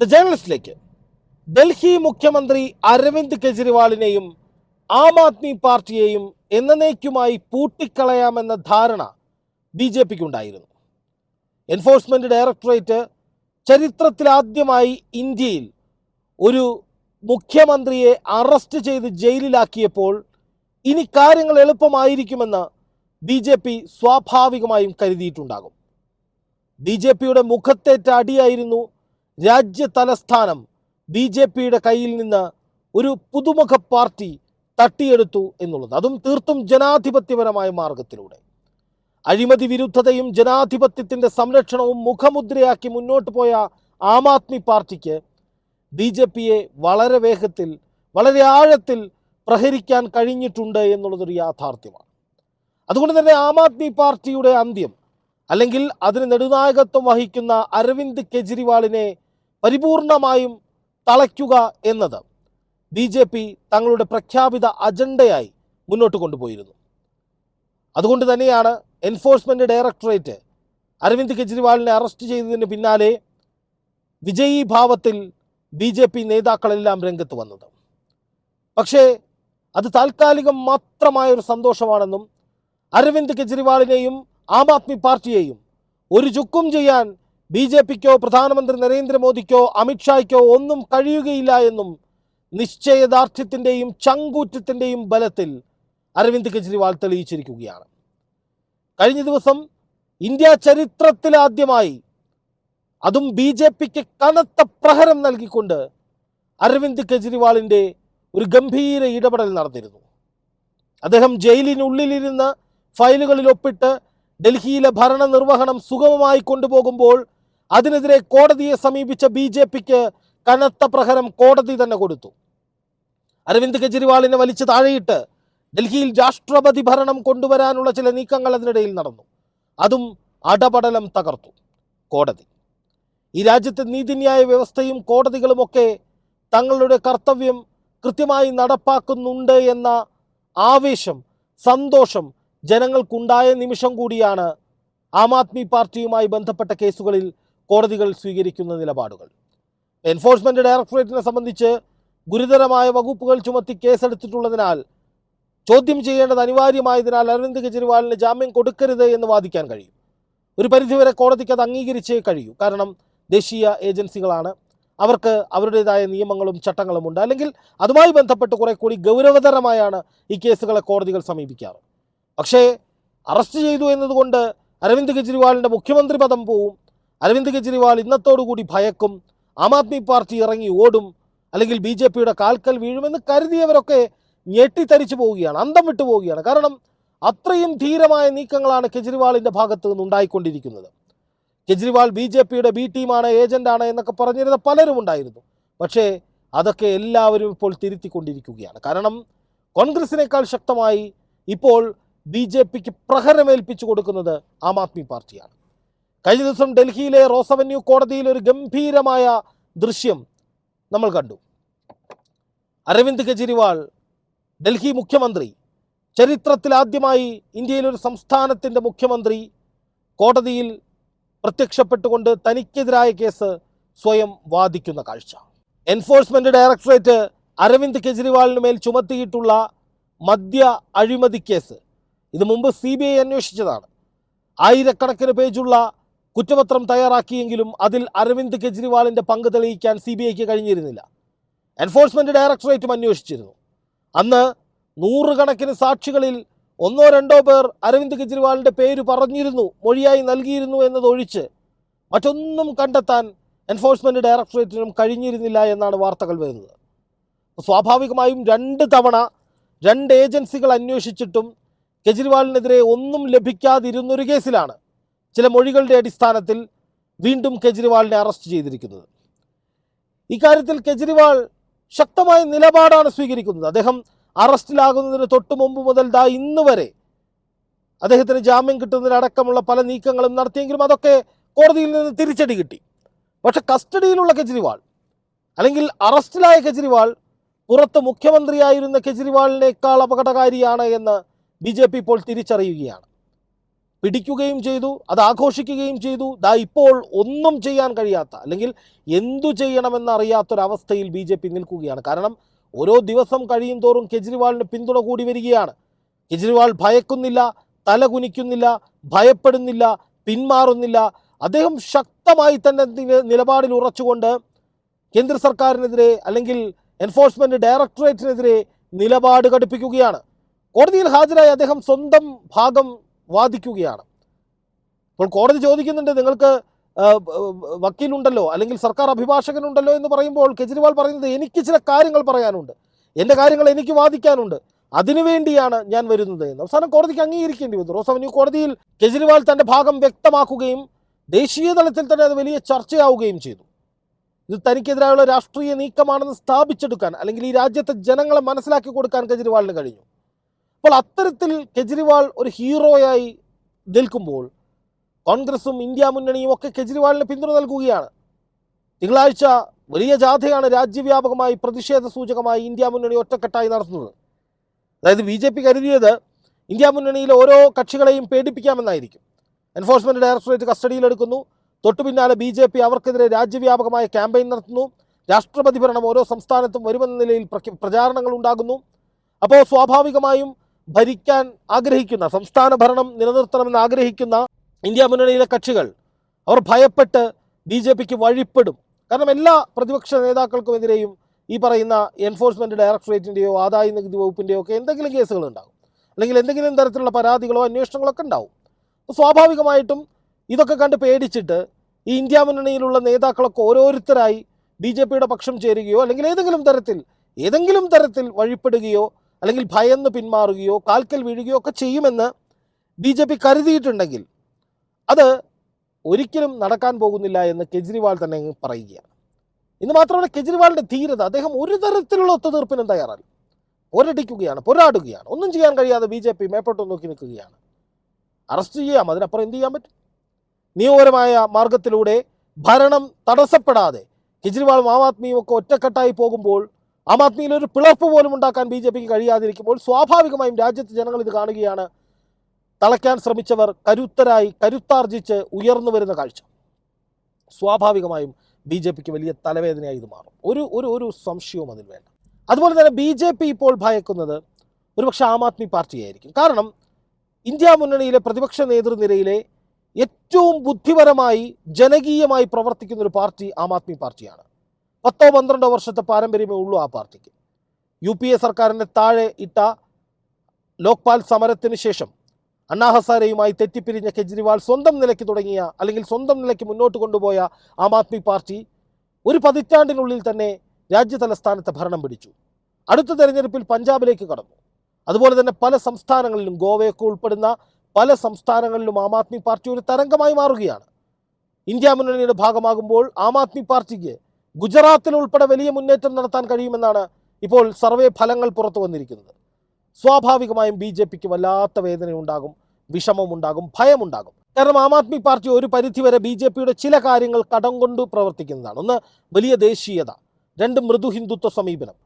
The ജേണലിസ്റ്റിലേക്ക് Delhi മുഖ്യമന്ത്രി അരവിന്ദ് കെജ്രിവാളിനെയും ആം ആദ്മി പാർട്ടിയെയും എന്നേക്കുമായി പൂട്ടിക്കളയാമെന്ന ധാരണ ബി ജെ പിക്ക് ഉണ്ടായിരുന്നു എൻഫോഴ്സ്മെന്റ് ഡയറക്ടറേറ്റ് ചരിത്രത്തിലാദ്യമായി ഇന്ത്യയിൽ ഒരു മുഖ്യമന്ത്രിയെ അറസ്റ്റ് ചെയ്ത് ജയിലിലാക്കിയപ്പോൾ ഇനി കാര്യങ്ങൾ എളുപ്പമായിരിക്കുമെന്ന് ബി ജെ പി സ്വാഭാവികമായും കരുതിയിട്ടുണ്ടാകും. ബി ജെ പിയുടെ മുഖത്തേറ്റ അടിയായിരുന്നു രാജ്യ തലസ്ഥാനം ബി ജെ പിയുടെ കയ്യിൽ നിന്ന് ഒരു പുതുമുഖ പാർട്ടി തട്ടിയെടുത്തു എന്നുള്ളത്. അതും തീർത്തും ജനാധിപത്യപരമായ മാർഗത്തിലൂടെ. അഴിമതി വിരുദ്ധതയും ജനാധിപത്യത്തിന്റെ സംരക്ഷണവും മുഖമുദ്രയാക്കി മുന്നോട്ട് പോയ ആം ആദ്മി പാർട്ടിക്ക് ബി ജെ പിയെ വളരെ വേഗത്തിൽ വളരെ ആഴത്തിൽ പ്രഹരിക്കാൻ കഴിഞ്ഞിട്ടുണ്ട് എന്നുള്ളതൊരു യാഥാർത്ഥ്യമാണ്. അതുകൊണ്ട് തന്നെ ആം ആദ്മി പാർട്ടിയുടെ അന്ത്യം അല്ലെങ്കിൽ അതിന് നെടുനായകത്വം വഹിക്കുന്ന അരവിന്ദ് കെജ്രിവാളിനെ പരിപൂർണമായും തളയ്ക്കുക എന്നത് ബി ജെ പി തങ്ങളുടെ പ്രഖ്യാപിത അജണ്ടയായി മുന്നോട്ട് കൊണ്ടുപോയിരുന്നു. അതുകൊണ്ട് തന്നെയാണ് എൻഫോഴ്സ്മെന്റ് ഡയറക്ടറേറ്റ് അരവിന്ദ് കെജ്രിവാളിനെ അറസ്റ്റ് ചെയ്തതിന് പിന്നാലെ വിജയീ ഭാവത്തിൽ ബി ജെ പി നേതാക്കളെല്ലാം രംഗത്ത് വന്നത്. പക്ഷേ അത് താൽക്കാലികം മാത്രമായ ഒരു സന്തോഷമാണെന്നും അരവിന്ദ് കെജ്രിവാളിനെയും ആം ആദ്മി പാർട്ടിയെയും ഒരു ചുക്കും ചെയ്യാൻ ബി ജെ പിക്കോ പ്രധാനമന്ത്രി നരേന്ദ്രമോദിക്കോ അമിത്ഷായ്ക്കോ ഒന്നും കഴിയുകയില്ല എന്നും നിശ്ചയദാർഢ്യത്തിന്റെയും ചങ്കൂറ്റത്തിന്റെയും ബലത്തിൽ അരവിന്ദ് കെജ്രിവാൾ തെളിയിച്ചിരിക്കുകയാണ്. കഴിഞ്ഞ ദിവസം ഇന്ത്യ ചരിത്രത്തിലാദ്യമായി അതും ബി ജെ പിക്ക് കനത്ത പ്രഹരം നൽകിക്കൊണ്ട് അരവിന്ദ് കെജ്രിവാളിന്റെ ഒരു ഗംഭീര ഇടപെടൽ നടന്നിരുന്നു. അദ്ദേഹം ജയിലിനുള്ളിലിരുന്ന് ഫയലുകളിൽ ഒപ്പിട്ട് ഡൽഹിയിലെ ഭരണനിർവഹണം സുഗമമായി കൊണ്ടുപോകുമ്പോൾ അതിനെതിരെ കോടതിയെ സമീപിച്ച ബി ജെ പിക്ക് കനത്ത പ്രഹരം കോടതി തന്നെ കൊടുത്തു. അരവിന്ദ് കെജ്രിവാളിനെ വലിച്ചു താഴെയിട്ട് ഡൽഹിയിൽ രാഷ്ട്രപതി ഭരണം കൊണ്ടുവരാനുള്ള ചില നീക്കങ്ങൾ അതിനിടയിൽ നടന്നു. അതും അടപടലം തകർത്തു കോടതി. ഈ രാജ്യത്തെ നീതിന്യായ വ്യവസ്ഥയും കോടതികളുമൊക്കെ തങ്ങളുടെ കർത്തവ്യം കൃത്യമായി നടപ്പാക്കുന്നുണ്ട് എന്ന ആവേശം സന്തോഷം ജനങ്ങൾക്കുണ്ടായ നിമിഷം കൂടിയാണ് ആം ആദ്മി പാർട്ടിയുമായി ബന്ധപ്പെട്ട കേസുകളിൽ കോടതികൾ സ്വീകരിക്കുന്ന നിലപാടുകൾ. എൻഫോഴ്സ്മെന്റ് ഡയറക്ടറേറ്റിനെ സംബന്ധിച്ച് ഗുരുതരമായ വകുപ്പുകൾ ചുമത്തി കേസെടുത്തിട്ടുള്ളതിനാൽ ചോദ്യം ചെയ്യേണ്ടത് അനിവാര്യമായതിനാൽ അരവിന്ദ് കെജ്രിവാളിന് ജാമ്യം കൊടുക്കരുത് എന്ന് വാദിക്കാൻ കഴിയും. ഒരു പരിധിവരെ കോടതിക്ക് അത് അംഗീകരിച്ചേ കഴിയൂ. കാരണം ദേശീയ ഏജൻസികളാണ്. അവർക്ക് അവരുടേതായ നിയമങ്ങളും ചട്ടങ്ങളും ഉണ്ട്. അല്ലെങ്കിൽ അതുമായി ബന്ധപ്പെട്ട് കുറെ കൂടി ഗൗരവതരമായാണ് ഈ കേസുകളെ കോടതികൾ സമീപിക്കാറ്. പക്ഷേ അറസ്റ്റ് ചെയ്തു എന്നതുകൊണ്ട് അരവിന്ദ് കെജ്രിവാളിന്റെ മുഖ്യമന്ത്രി പദം പോവും. അരവിന്ദ് കെജ്രിവാൾ ഇന്നത്തോടുകൂടി ഭയക്കും. ആം ആദ്മി പാർട്ടി ഇറങ്ങി ഓടും. അല്ലെങ്കിൽ ബി ജെ പിയുടെ കാൽക്കൽ വീഴുമെന്ന് കരുതിയവരൊക്കെ ഞെട്ടിത്തരിച്ചു പോവുകയാണ് അന്തം വിട്ടു പോവുകയാണ്. കാരണം അത്രയും ധീരമായ നീക്കങ്ങളാണ് കെജ്രിവാളിന്റെ ഭാഗത്ത് നിന്ന് ഉണ്ടായിക്കൊണ്ടിരിക്കുന്നത്. കെജ്രിവാൾ ബി ജെ പിയുടെ ബി ടീമാണ് ഏജന്റാണ് എന്നൊക്കെ പറഞ്ഞിരുന്ന പലരും ഉണ്ടായിരുന്നു. പക്ഷേ അതൊക്കെ എല്ലാവരും ഇപ്പോൾ തിരുത്തിക്കൊണ്ടിരിക്കുകയാണ്. കാരണം കോൺഗ്രസിനേക്കാൾ ശക്തമായി ഇപ്പോൾ ബി ജെ പിക്ക് പ്രഹരമേൽപ്പിച്ചു കൊടുക്കുന്നത് ആം ആദ്മി പാർട്ടിയാണ്. കഴിഞ്ഞ ദിവസം ഡൽഹിയിലെ റോസ് അവന്യൂ കോടതിയിൽ ഒരു ഗംഭീരമായ ദൃശ്യം നമ്മൾ കണ്ടു. അരവിന്ദ് കെജ്രിവാൾ ഡൽഹി മുഖ്യമന്ത്രി ചരിത്രത്തിലാദ്യമായി ഇന്ത്യയിലെ ഒരു സംസ്ഥാനത്തിന്റെ മുഖ്യമന്ത്രി കോടതിയിൽ പ്രത്യക്ഷപ്പെട്ടുകൊണ്ട് തനിക്കെതിരായ കേസ് സ്വയം വാദിക്കുന്ന കാഴ്ച. എൻഫോഴ്സ്മെന്റ് ഡയറക്ടറേറ്റ് അരവിന്ദ് കെജ്രിവാളിന് മേൽ ചുമത്തിയിട്ടുള്ള മദ്യ അഴിമതി കേസ്. ഇത് മുമ്പ് സി ബി ഐ അന്വേഷിച്ചതാണ്. ആയിരക്കണക്കിന് പേജുള്ള കുറ്റപത്രം തയ്യാറാക്കിയെങ്കിലും അതിൽ അരവിന്ദ് കെജ്രിവാളിന്റെ പങ്ക് തെളിയിക്കാൻ സി ബി ഐക്ക് കഴിഞ്ഞിരുന്നില്ല. എൻഫോഴ്സ്മെന്റ് ഡയറക്ടറേറ്റും അന്വേഷിച്ചിരുന്നു. അന്ന് നൂറുകണക്കിന് സാക്ഷികളിൽ ഒന്നോ രണ്ടോ പേർ അരവിന്ദ് കെജ്രിവാളിന്റെ പേര് പറഞ്ഞിരുന്നു മൊഴിയായി നൽകിയിരുന്നു എന്നതൊഴിച്ച് മറ്റൊന്നും കണ്ടെത്താൻ എൻഫോഴ്സ്മെന്റ് ഡയറക്ടറേറ്റിനും കഴിഞ്ഞിരുന്നില്ല എന്നാണ് വാർത്തകൾ വരുന്നത്. സ്വാഭാവികമായും രണ്ട് തവണ രണ്ട് ഏജൻസികൾ അന്വേഷിച്ചിട്ടും കെജ്രിവാളിനെതിരെ ഒന്നും ലഭിക്കാതിരുന്നൊരു കേസിലാണ്. ചില മൊഴികളുടെ അടിസ്ഥാനത്തിൽ വീണ്ടും കെജ്രിവാളിനെ അറസ്റ്റ് ചെയ്തിരിക്കുന്നത്. ഇക്കാര്യത്തിൽ കെജ്രിവാൾ ശക്തമായ നിലപാടാണ് സ്വീകരിക്കുന്നത്. അദ്ദേഹം അറസ്റ്റിലാകുന്നതിന് തൊട്ട് മുമ്പ് മുതൽ ദാ ഇന്ന് വരെ അദ്ദേഹത്തിന് ജാമ്യം കിട്ടുന്നതിനടക്കമുള്ള പല നീക്കങ്ങളും നടത്തിയെങ്കിലും അതൊക്കെ കോടതിയിൽ നിന്ന് തിരിച്ചടി കിട്ടി. പക്ഷെ കസ്റ്റഡിയിലുള്ള കെജ്രിവാൾ അല്ലെങ്കിൽ അറസ്റ്റിലായ കെജ്രിവാൾ പുറത്ത് മുഖ്യമന്ത്രിയായിരുന്ന കെജ്രിവാളിനേക്കാൾ അപകടകാരിയാണ് എന്ന് ബി ഇപ്പോൾ തിരിച്ചറിയുകയാണ്. പിടിക്കുകയും ചെയ്തു അത് ആഘോഷിക്കുകയും ചെയ്തു. ദാ ഇപ്പോൾ ഒന്നും ചെയ്യാൻ കഴിയാത്ത അല്ലെങ്കിൽ എന്തു ചെയ്യണമെന്നറിയാത്തൊരവസ്ഥയിൽ ബി ജെ പി നിൽക്കുകയാണ്. കാരണം ഓരോ ദിവസം കഴിയും തോറും കെജ്രിവാളിന് പിന്തുണ കൂടി വരികയാണ്. കെജ്രിവാൾ ഭയക്കുന്നില്ല തല കുനിക്കുന്നില്ല ഭയപ്പെടുന്നില്ല പിന്മാറുന്നില്ല. അദ്ദേഹം ശക്തമായി തന്നെ നിലപാടിൽ ഉറച്ചുകൊണ്ട് കേന്ദ്ര സർക്കാരിനെതിരെ അല്ലെങ്കിൽ എൻഫോഴ്സ്മെന്റ് ഡയറക്ടറേറ്റിനെതിരെ നിലപാട് ഘടിപ്പിക്കുകയാണ്. കോടതിയിൽ ഹാജരായി അദ്ദേഹം സ്വന്തം ഭാഗം വാദിക്കുകയാണ്. അപ്പോൾ കോടതി ചോദിക്കുന്നുണ്ട് നിങ്ങൾക്ക് വക്കീലുണ്ടല്ലോ അല്ലെങ്കിൽ സർക്കാർ അഭിഭാഷകനുണ്ടല്ലോ എന്ന് പറയുമ്പോൾ കെജ്രിവാൾ പറയുന്നത് എനിക്ക് ചില കാര്യങ്ങൾ പറയാനുണ്ട്. എന്റെ കാര്യങ്ങൾ എനിക്ക് വാദിക്കാനുണ്ട്. അതിനുവേണ്ടിയാണ് ഞാൻ വരുന്നത് എന്ന്. അവസാനം കോടതിക്ക് അംഗീകരിക്കേണ്ടി വന്നു. റോസ് അവന്യൂ കോടതിയിൽ കെജ്രിവാൾ തന്റെ ഭാഗം വ്യക്തമാക്കുകയും ദേശീയ തലത്തിൽ തന്നെ അത് വലിയ ചർച്ചയാവുകയും ചെയ്തു. ഇത് തനിക്കെതിരായുള്ള രാഷ്ട്രീയ നീക്കമാണെന്ന് സ്ഥാപിച്ചെടുക്കാൻ അല്ലെങ്കിൽ ഈ രാജ്യത്തെ ജനങ്ങളെ മനസ്സിലാക്കി കൊടുക്കാൻ കെജ്രിവാളിന് കഴിഞ്ഞു. അപ്പോൾ അത്തരത്തിൽ കെജ്രിവാൾ ഒരു ഹീറോയായി നിൽക്കുമ്പോൾ കോൺഗ്രസും ഇന്ത്യ മുന്നണിയും ഒക്കെ കെജ്രിവാളിന് പിന്തുണ നൽകുകയാണ്. തിങ്കളാഴ്ച വലിയ ജാഥയാണ് രാജ്യവ്യാപകമായി പ്രതിഷേധ സൂചകമായി ഇന്ത്യ മുന്നണി ഒറ്റക്കെട്ടായി നടത്തുന്നത്. അതായത് ബി ജെ പി കരുതിയത് ഇന്ത്യ മുന്നണിയിലെ ഓരോ കക്ഷികളെയും പേടിപ്പിക്കാമെന്നായിരിക്കും. Enforcement directorate കസ്റ്റഡിയിലെടുക്കുന്നു. തൊട്ടു പിന്നാലെ ബി ജെ പി അവർക്കെതിരെ രാജ്യവ്യാപകമായ ക്യാമ്പയിൻ നടത്തുന്നു. രാഷ്ട്രപതി ഭരണം ഓരോ സംസ്ഥാനത്തും വരുമെന്ന നിലയിൽ പ്രചാരണങ്ങൾ ഉണ്ടാകുന്നു. അപ്പോൾ സ്വാഭാവികമായും ഭരിക്കാൻ ആഗ്രഹിക്കുന്ന സംസ്ഥാന ഭരണം നിലനിർത്തണമെന്ന് ആഗ്രഹിക്കുന്ന ഇന്ത്യ മുന്നണിയിലെ കക്ഷികൾ അവർ ഭയപ്പെട്ട് ബി ജെ പിക്ക് വഴിപ്പെടും. കാരണം എല്ലാ പ്രതിപക്ഷ നേതാക്കൾക്കുമെതിരെയും ഈ പറയുന്ന എൻഫോഴ്സ്മെന്റ് ഡയറക്ടറേറ്റിന്റെയോ ആദായ നികുതി വകുപ്പിന്റെയോ ഒക്കെ എന്തെങ്കിലും കേസുകൾ ഉണ്ടാകും. അല്ലെങ്കിൽ എന്തെങ്കിലും തരത്തിലുള്ള പരാതികളോ അന്വേഷണങ്ങളോ ഒക്കെ ഉണ്ടാവും. സ്വാഭാവികമായിട്ടും ഇതൊക്കെ കണ്ട് പേടിച്ചിട്ട് ഈ ഇന്ത്യ മുന്നണിയിലുള്ള നേതാക്കളൊക്കെ ഓരോരുത്തരായി ബി ജെ പിയുടെ പക്ഷം ചേരുകയോ അല്ലെങ്കിൽ ഏതെങ്കിലും തരത്തിൽ ഏതെങ്കിലും തരത്തിൽ വഴിപ്പെടുകയോ അല്ലെങ്കിൽ ഭയന്ന് പിന്മാറുകയോ കാൽക്കൽ വീഴുകയോ ഒക്കെ ചെയ്യുമെന്ന് ബി ജെ പി കരുതിയിട്ടുണ്ടെങ്കിൽ അത് ഒരിക്കലും നടക്കാൻ പോകുന്നില്ല എന്ന് കെജ്രിവാൾ തന്നെ പറയുകയാണ്. ഇന്ന് മാത്രമല്ല കെജ്രിവാളിന്റെ ധീരത അദ്ദേഹം ഒരു തരത്തിലുള്ള ഒത്തുതീർപ്പിനും തയ്യാറല്ല. പോരടിക്കുകയാണ് പോരാടുകയാണ് ഒന്നും ചെയ്യാൻ കഴിയാതെ ബി ജെ പി മേപ്പോട്ട് നോക്കി നിൽക്കുകയാണ്. അറസ്റ്റ് ചെയ്യാം അതിനപ്പുറം എന്ത് ചെയ്യാൻ പറ്റും? നിയമപരമായ മാർഗത്തിലൂടെ ഭരണം തടസ്സപ്പെടാതെ കെജ്രിവാളും ആം ആദ്മിയും ഒക്കെ ഒറ്റക്കെട്ടായി പോകുമ്പോൾ ആം ആദ്മിയിൽ ഒരു പിളർപ്പ് പോലും ഉണ്ടാക്കാൻ ബി ജെ പിക്ക് കഴിയാതിരിക്കുമ്പോൾ സ്വാഭാവികമായും രാജ്യത്തെ ജനങ്ങൾ ഇത് കാണുകയാണ്. തളയ്ക്കാൻ ശ്രമിച്ചവർ കരുത്തരായി കരുത്താർജിച്ച് ഉയർന്നു വരുന്ന കാഴ്ച. സ്വാഭാവികമായും ബി ജെ പിക്ക് വലിയ തലവേദനയായി ഇത് മാറും. ഒരു ഒരു ഒരു സംശയവും അതിൽ വേണ്ട. അതുപോലെ തന്നെ ബി ജെ പി ഇപ്പോൾ ഭയക്കുന്നത് ഒരുപക്ഷെ ആം ആദ്മി പാർട്ടിയായിരിക്കും. കാരണം ഇന്ത്യ മുന്നണിയിലെ പ്രതിപക്ഷ നേതൃനിരയിലെ ഏറ്റവും ബുദ്ധിപരമായി ജനകീയമായി പ്രവർത്തിക്കുന്ന ഒരു പാർട്ടി ആം ആദ്മി പാർട്ടിയാണ്. പത്തോ പന്ത്രണ്ടോ വർഷത്തെ പാരമ്പര്യമേ ഉള്ളൂ ആ പാർട്ടിക്ക്. യു പി എ സർക്കാരിന്റെ താഴെ ഇട്ട ലോക്പാൽ സമരത്തിന് ശേഷം അണ്ണാ ഹസാരെയുമായി തെറ്റിപ്പിരിഞ്ഞ കെജ്രിവാൾ സ്വന്തം നിലയ്ക്ക് തുടങ്ങിയ അല്ലെങ്കിൽ സ്വന്തം നിലയ്ക്ക് മുന്നോട്ട് കൊണ്ടുപോയ ആം ആദ്മി പാർട്ടി ഒരു പതിറ്റാണ്ടിനുള്ളിൽ തന്നെ രാജ്യതലസ്ഥാനത്തെ ഭരണം പിടിച്ചു. അടുത്ത തെരഞ്ഞെടുപ്പിൽ പഞ്ചാബിലേക്ക് കടന്നു. അതുപോലെ തന്നെ പല സംസ്ഥാനങ്ങളിലും ഗോവയൊക്കെ ഉൾപ്പെടുന്ന പല സംസ്ഥാനങ്ങളിലും ആം ആദ്മി പാർട്ടി ഒരു തരംഗമായി മാറുകയാണ്. ഇന്ത്യ മുന്നണിയുടെ ഭാഗമാകുമ്പോൾ ആം ആദ്മി പാർട്ടിക്ക് ഗുജറാത്തിൽ ഉൾപ്പെടെ വലിയ മുന്നേറ്റം നടത്താൻ കഴിയുമെന്നാണ് ഇപ്പോൾ സർവേ ഫലങ്ങൾ പുറത്തു വന്നിരിക്കുന്നത്. സ്വാഭാവികമായും ബി ജെ പിക്ക് വല്ലാത്ത വേദനയുണ്ടാകും വിഷമമുണ്ടാകും ഭയമുണ്ടാകും. കാരണം ആം ആദ്മി പാർട്ടി ഒരു പരിധിവരെ ബി ജെ പിയുടെ ചില കാര്യങ്ങൾ കടം കൊണ്ട് പ്രവർത്തിക്കുന്നതാണ്. ഒന്ന് വലിയ ദേശീയത. രണ്ട് മൃദു ഹിന്ദുത്വ സമീപനം.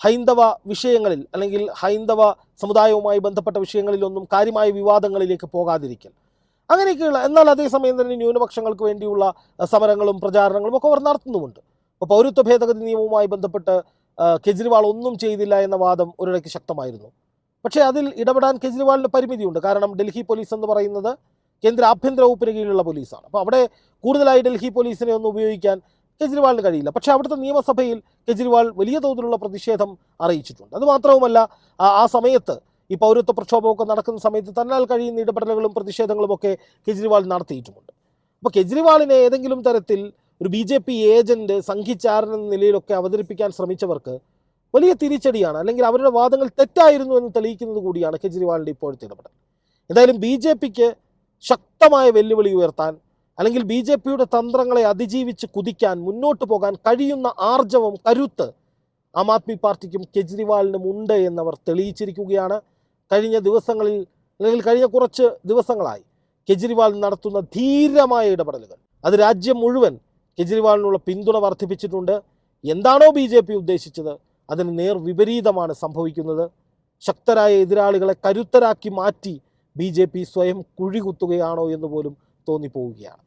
ഹൈന്ദവ വിഷയങ്ങളിൽ അല്ലെങ്കിൽ ഹൈന്ദവ സമുദായവുമായി ബന്ധപ്പെട്ട വിഷയങ്ങളിലൊന്നും കാര്യമായ വിവാദങ്ങളിലേക്ക് പോകാതിരിക്കൽ. അങ്ങനെയൊക്കെയുള്ള എന്നാൽ അതേസമയം തന്നെ ന്യൂനപക്ഷങ്ങൾക്ക് വേണ്ടിയുള്ള സമരങ്ങളും പ്രചാരണങ്ങളും ഒക്കെ അവർ നടത്തുന്നുമുണ്ട്. അപ്പോൾ പൗരത്വ ഭേദഗതി നിയമവുമായി ബന്ധപ്പെട്ട് കെജ്രിവാൾ ഒന്നും ചെയ്തില്ല എന്ന വാദം ഒരിടയ്ക്ക് ശക്തമായിരുന്നു. പക്ഷേ അതിൽ ഇടപെടാൻ കെജ്രിവാളിന് പരിമിതിയുണ്ട്. കാരണം ഡൽഹി പോലീസ് എന്ന് പറയുന്നത് കേന്ദ്ര ആഭ്യന്തര വകുപ്പിന് കീഴിലുള്ള പോലീസാണ്. അപ്പോൾ അവിടെ കൂടുതലായി ഡൽഹി പോലീസിനെ ഒന്നും ഉപയോഗിക്കാൻ കെജ്രിവാളിന് കഴിയില്ല. പക്ഷേ അവിടുത്തെ നിയമസഭയിൽ കെജ്രിവാൾ വലിയ തോതിലുള്ള പ്രതിഷേധം അറിയിച്ചിട്ടുണ്ട്. അത് മാത്രവുമല്ല ആ സമയത്ത് ഈ പൗരത്വ പ്രക്ഷോഭമൊക്കെ നടക്കുന്ന സമയത്ത് തന്നാൽ കഴിയുന്ന ഇടപെടലുകളും പ്രതിഷേധങ്ങളും ഒക്കെ കെജ്രിവാൾ നടത്തിയിട്ടുമുണ്ട്. അപ്പോൾ കെജ്രിവാളിനെ ഏതെങ്കിലും തരത്തിൽ ഒരു ബി ജെ പി ഏജന്റ് സംഘിച്ചാരൻ എന്ന നിലയിലൊക്കെ അവതരിപ്പിക്കാൻ ശ്രമിച്ചവർക്ക് വലിയ തിരിച്ചടിയാണ്. അല്ലെങ്കിൽ അവരുടെ വാദങ്ങൾ തെറ്റായിരുന്നു എന്ന് തെളിയിക്കുന്നത് കൂടിയാണ് കെജ്രിവാളിന്റെ ഇപ്പോഴത്തെ ഇടപെടൽ. എന്തായാലും ബി ജെ പിക്ക് ശക്തമായ വെല്ലുവിളി ഉയർത്താൻ അല്ലെങ്കിൽ ബി ജെ പിയുടെ തന്ത്രങ്ങളെ അതിജീവിച്ച് കുതിക്കാൻ മുന്നോട്ട് പോകാൻ കഴിയുന്ന ആർജവം കരുത്ത് ആം ആദ്മി പാർട്ടിക്കും കെജ്രിവാളിനും ഉണ്ട് എന്നവർ തെളിയിച്ചിരിക്കുകയാണ്. കഴിഞ്ഞ ദിവസങ്ങളിൽ അല്ലെങ്കിൽ കഴിഞ്ഞ കുറച്ച് ദിവസങ്ങളായി കെജ്രിവാൾ നടത്തുന്ന ധീരമായ ഇടപെടലുകൾ. അത് രാജ്യം മുഴുവൻ കെജ്രിവാളിനുള്ള പിന്തുണ വർദ്ധിപ്പിച്ചിട്ടുണ്ട്. എന്താണോ ബി ജെ പി ഉദ്ദേശിച്ചത്? അതിന് നേർ വിപരീതമാണ് സംഭവിക്കുന്നത്. ശക്തരായ എതിരാളികളെ കരുത്തരാക്കി മാറ്റി ബി സ്വയം കുഴി കുത്തുകയാണോ എന്ന് പോലും തോന്നിപ്പോവുകയാണ്.